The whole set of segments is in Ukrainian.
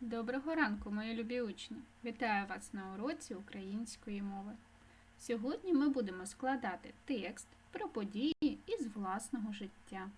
Доброго ранку, мої любі учні! Вітаю вас на уроці української мови. Сьогодні ми будемо складати текст про події із власного життя.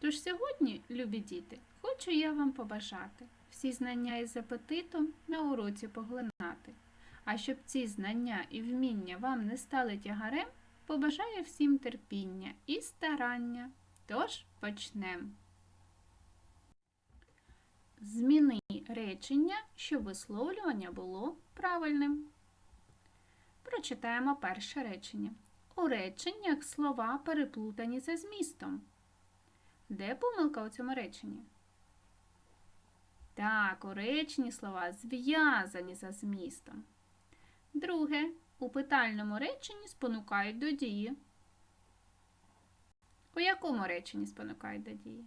Тож сьогодні, любі діти, хочу я вам побажати всі знання із апетитом на уроці поглинати. А щоб ці знання і вміння вам не стали тягарем, побажаю всім терпіння і старання. Тож почнемо. Зміни речення, щоб висловлювання було правильним. Прочитаємо перше речення. У реченнях слова переплутані за змістом. Де помилка у цьому реченні? Так, у реченні слова зв'язані за змістом. Друге. У питальному реченні спонукають до дії. У якому реченні спонукають до дії?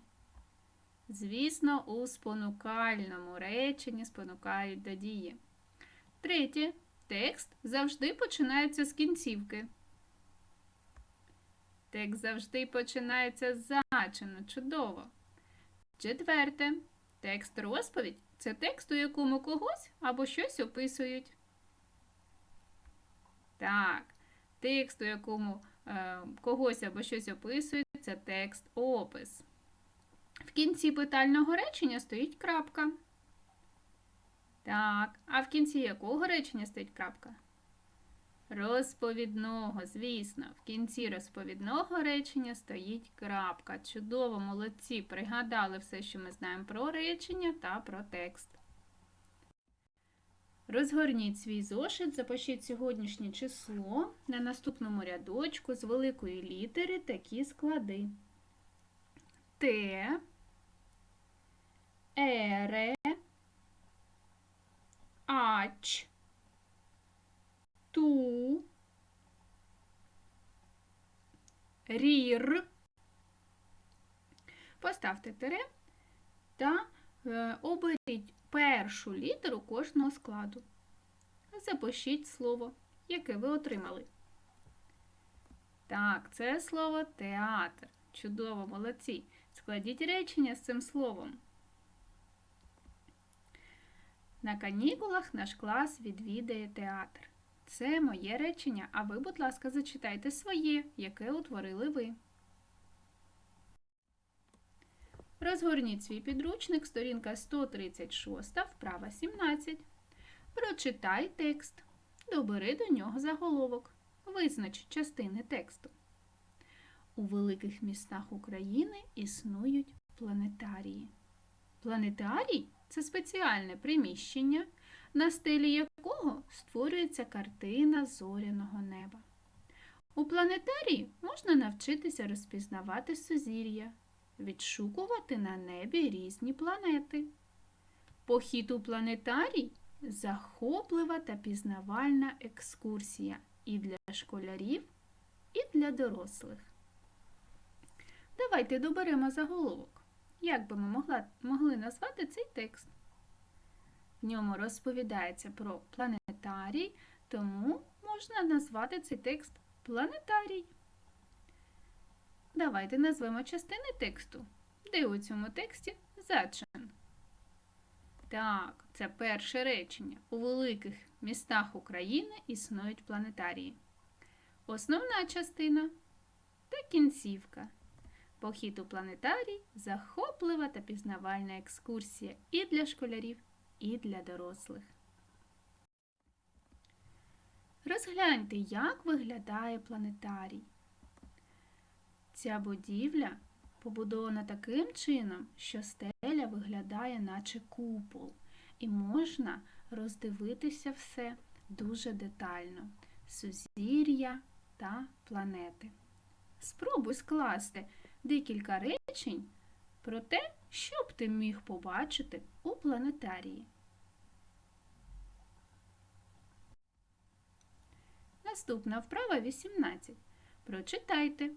Звісно, у спонукальному реченні спонукають до дії. Третє. Текст завжди починається з кінцівки. Текст завжди починається з зачину. Чудово. Четверте. Текст розповідь це текст, у якому когось або щось описують. Так. Текст, у якому е, когось або щось описують, це текст опис. В кінці питального речення стоїть крапка. Так, а в кінці якого речення стоїть крапка? Розповідного, звісно, в кінці розповідного речення стоїть крапка. Чудово, молодці, пригадали все, що ми знаємо про речення та про текст. Розгорніть свій зошит, запишіть сьогоднішнє число на наступному рядочку з великої літери такі склади. Т, Ере, Ач, Ту, Рір. Поставте тире та е, оберіть першу літеру кожного складу. Запишіть слово, яке ви отримали. Так, це слово театр. Чудово, молодці. Складіть речення з цим словом. На канікулах наш клас відвідає театр. Це моє речення, а ви, будь ласка, зачитайте своє, яке утворили ви. Розгорніть свій підручник, сторінка 136, вправа 17. Прочитай текст. Добери до нього заголовок. Визнач частини тексту. У великих містах України існують планетарії. Планетарій це спеціальне приміщення, на стелі якого створюється картина зоряного неба. У планетарії можна навчитися розпізнавати сузір'я, відшукувати на небі різні планети. Похід у планетарій захоплива та пізнавальна екскурсія і для школярів, і для дорослих. Давайте доберемо заголовок. Як би ми могла, могли назвати цей текст? В ньому розповідається про планетарій, тому можна назвати цей текст планетарій. Давайте назвемо частини тексту. Де у цьому тексті зачин? Так, це перше речення. У великих містах України існують планетарії. Основна частина та кінцівка. Похід у планетарій захоплива та пізнавальна екскурсія і для школярів, і для дорослих. Розгляньте, як виглядає планетарій. Ця будівля побудована таким чином, що стеля виглядає, наче купол, і можна роздивитися все дуже детально сузір'я та планети. Спробуй скласти декілька речень про те, що б ти міг побачити у планетарії. Наступна вправа 18. Прочитайте.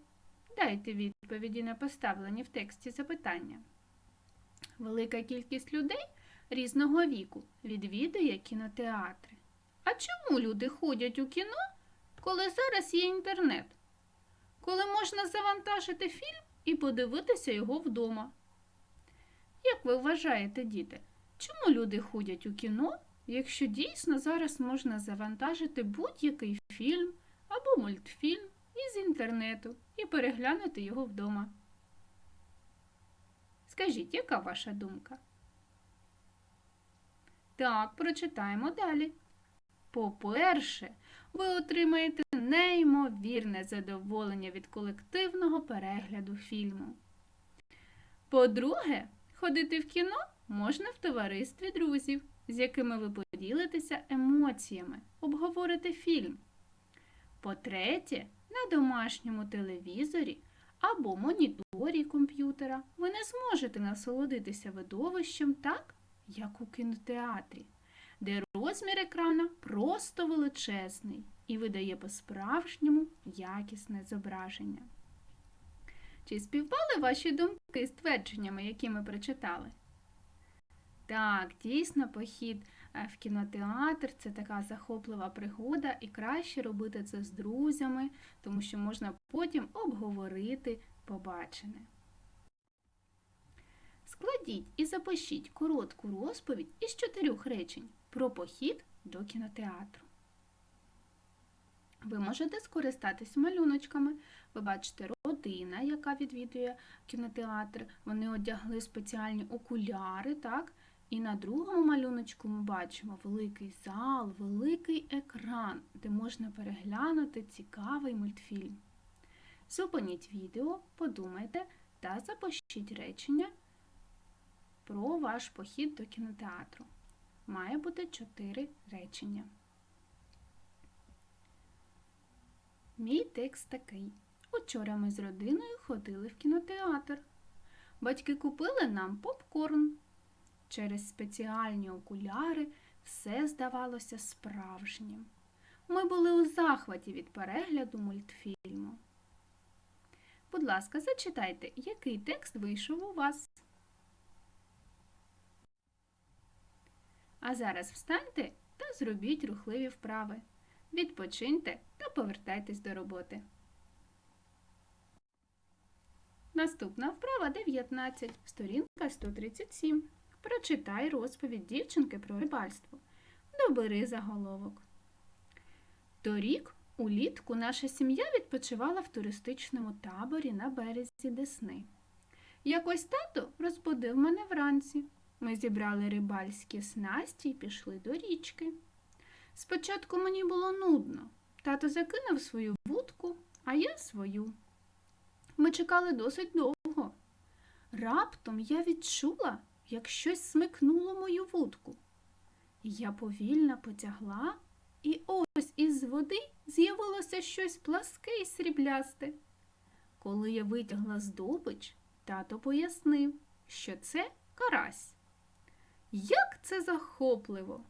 Дайте відповіді на поставлені в тексті запитання. Велика кількість людей різного віку відвідує кінотеатри. А чому люди ходять у кіно, коли зараз є інтернет? Коли можна завантажити фільм і подивитися його вдома. Як ви вважаєте, діти, чому люди ходять у кіно, якщо дійсно зараз можна завантажити будь-який фільм або мультфільм із інтернету і переглянути його вдома? Скажіть, яка ваша думка? Так, прочитаємо далі. По-перше, ви отримаєте неймовірне задоволення від колективного перегляду фільму. По-друге, ходити в кіно можна в товаристві друзів, з якими ви поділитеся емоціями, обговорите фільм. По-третє, на домашньому телевізорі або моніторі комп'ютера ви не зможете насолодитися видовищем так, як у кінотеатрі, де розмір екрана просто величезний і видає по-справжньому якісне зображення. Чи співпали ваші думки з твердженнями, які ми прочитали? Так, дійсно, похід е, в кінотеатр це така захоплива пригода, і краще робити це з друзями, тому що можна потім обговорити побачене. Складіть і запишіть коротку розповідь із чотирьох речень про похід до кінотеатру. Ви можете скористатись малюночками. Ви бачите родина, яка відвідує кінотеатр. Вони одягли спеціальні окуляри, так? І на другому малюночку ми бачимо великий зал, великий екран, де можна переглянути цікавий мультфільм. Зупиніть відео, подумайте та запишіть речення про ваш похід до кінотеатру. Має бути чотири речення. Мій текст такий. Учора ми з родиною ходили в кінотеатр. Батьки купили нам попкорн. Через спеціальні окуляри все здавалося справжнім. Ми були у захваті від перегляду мультфільму. Будь ласка, зачитайте, який текст вийшов у вас. А зараз встаньте та зробіть рухливі вправи. Відпочиньте та повертайтесь до роботи. Наступна вправа 19, сторінка 137. Прочитай розповідь дівчинки про рибальство. Добери заголовок. Торік улітку наша сім'я відпочивала в туристичному таборі на березі Десни. Якось тато розбудив мене вранці. Ми зібрали рибальські снасті і пішли до річки. Спочатку мені було нудно. Тато закинув свою вудку, а я свою. Ми чекали досить довго. Раптом я відчула, як щось смикнуло мою вудку. Я повільно потягла, і ось із води з'явилося щось пласке і сріблясте. Коли я витягла здобич, тато пояснив, що це карась. Як це захопливо!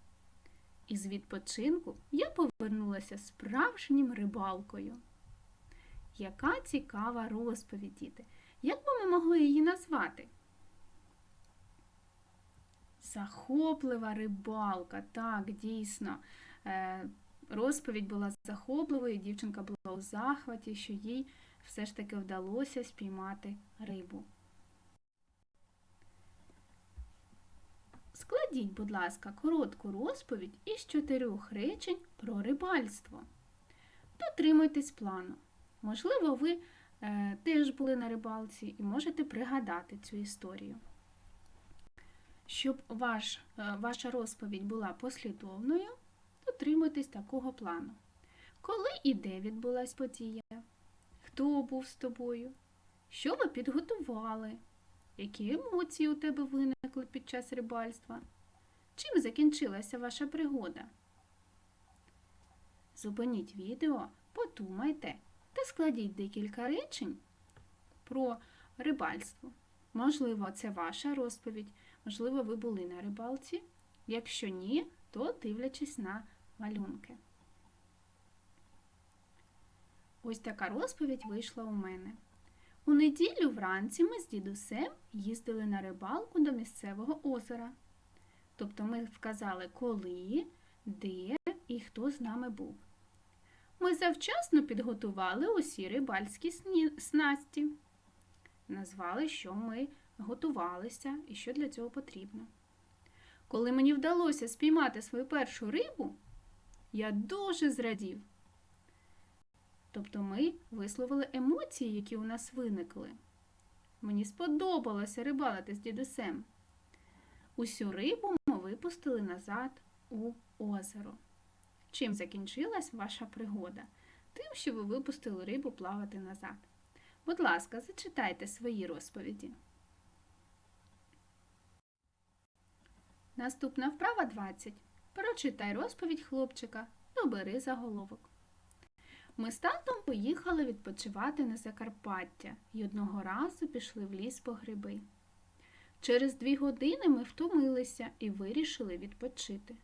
Із відпочинку я повернулася справжнім рибалкою. Яка цікава розповідь, діти! Як би ми могли її назвати? Захоплива рибалка, так, дійсно. Е, розповідь була захопливою, дівчинка була у захваті, що їй все ж таки вдалося спіймати рибу. Складіть, будь ласка, коротку розповідь із чотирьох речень про рибальство. Дотримуйтесь плану. Можливо, ви е, теж були на рибалці і можете пригадати цю історію. Щоб ваш, е, ваша розповідь була послідовною, дотримуйтесь такого плану. Коли і де відбулась подія? Хто був з тобою? Що ви підготували? Які емоції у тебе виникли під час рибальства? Чим закінчилася ваша пригода? Зупиніть відео, подумайте та складіть декілька речень про рибальство. Можливо, це ваша розповідь, можливо, ви були на рибалці. Якщо ні, то дивлячись на малюнки. Ось така розповідь вийшла у мене. У неділю вранці ми з дідусем їздили на рибалку до місцевого озера. Тобто ми вказали, коли, де і хто з нами був. Ми завчасно підготували усі рибальські снасті. Назвали, що ми готувалися і що для цього потрібно. Коли мені вдалося спіймати свою першу рибу, я дуже зрадів. Тобто ми висловили емоції, які у нас виникли. Мені сподобалося рибалити з дідусем. Усю рибу ми випустили назад у озеро. Чим закінчилась ваша пригода? Тим, що ви випустили рибу плавати назад. Будь ласка, зачитайте свої розповіді. Наступна вправа 20. Прочитай розповідь хлопчика. Добери заголовок. Ми з татом поїхали відпочивати на Закарпаття і одного разу пішли в ліс по гриби. Через дві години ми втомилися і вирішили відпочити.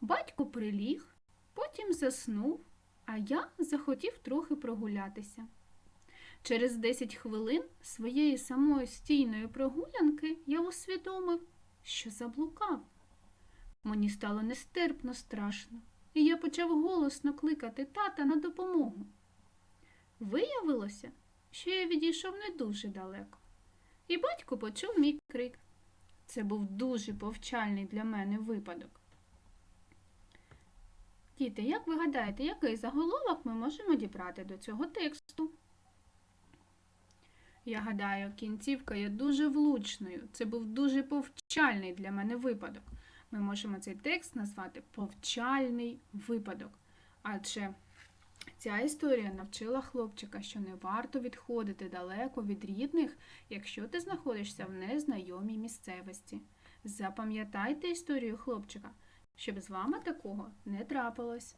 Батько приліг, потім заснув, а я захотів трохи прогулятися. Через 10 хвилин своєї самостійної прогулянки я усвідомив, що заблукав. Мені стало нестерпно страшно, і я почав голосно кликати тата на допомогу. Виявилося, що я відійшов не дуже далеко, і батько почув мій крик. Це був дуже повчальний для мене випадок. Діти, як ви гадаєте, який заголовок ми можемо дібрати до цього тексту? Я гадаю, кінцівка є дуже влучною. Це був дуже повчальний для мене випадок. Ми можемо цей текст назвати повчальний випадок. Адже ця історія навчила хлопчика, що не варто відходити далеко від рідних, якщо ти знаходишся в незнайомій місцевості. Запам'ятайте історію хлопчика, щоб з вами такого не трапилось.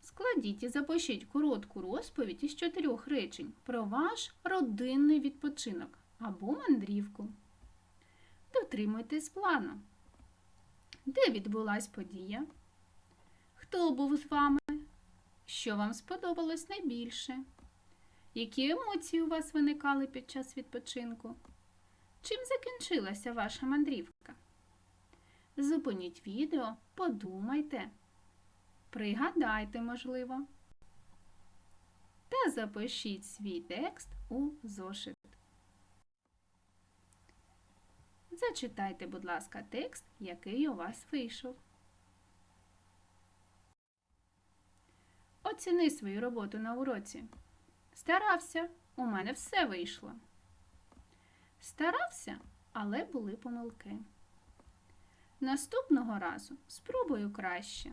Складіть і запишіть коротку розповідь із чотирьох речень про ваш родинний відпочинок або мандрівку. Дотримуйтесь плану. Де відбулась подія? Хто був з вами? Що вам сподобалось найбільше? Які емоції у вас виникали під час відпочинку? Чим закінчилася ваша мандрівка? Зупиніть відео, подумайте. Пригадайте, можливо. Та запишіть свій текст у зошит. Зачитайте, будь ласка, текст, який у вас вийшов. Оціни свою роботу на уроці. Старався, у мене все вийшло. Старався, але були помилки. Наступного разу спробую краще.